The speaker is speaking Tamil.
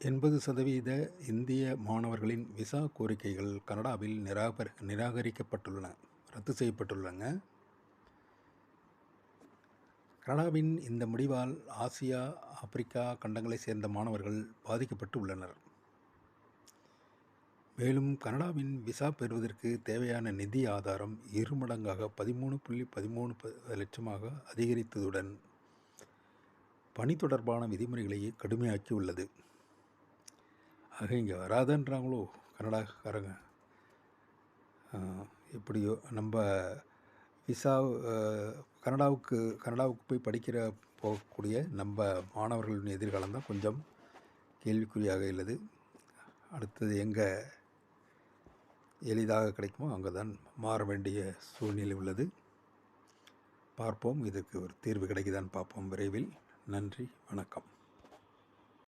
எண்பது சதவீத இந்திய மாணவர்களின் விசா கோரிக்கைகள் கனடாவில் நிராகரி நிராகரிக்கப்பட்டுள்ளன ரத்து செய்யப்பட்டுள்ளன. கனடாவின் இந்த முடிவால் ஆசியா ஆப்பிரிக்கா கண்டங்களைச் சேர்ந்த மாணவர்கள் பாதிக்கப்பட்டு உள்ளனர் மேலும் கனடாவின் விசா பெறுவதற்கு தேவையான நிதி ஆதாரம் இருமடங்காக பதிமூணு புள்ளி பதிமூணு லட்சமாக அதிகரித்ததுடன் பணி தொடர்பான விதிமுறைகளை கடுமையாக்கி உள்ளது ஆக இங்கே வராதன்றாங்களோ கனடாக்காரங்க எப்படியோ நம்ம விசா கனடாவுக்கு கனடாவுக்கு போய் படிக்கிற போகக்கூடிய நம்ம மாணவர்களின் எதிர்காலம் தான் கொஞ்சம் கேள்விக்குறியாக உள்ளது அடுத்தது எங்கே எளிதாக கிடைக்குமோ அங்கே தான் மாற வேண்டிய சூழ்நிலை உள்ளது. பார்ப்போம் இதுக்கு ஒரு தீர்வு கிடைக்குதான்னு பார்ப்போம் விரைவில். நன்றி வணக்கம்.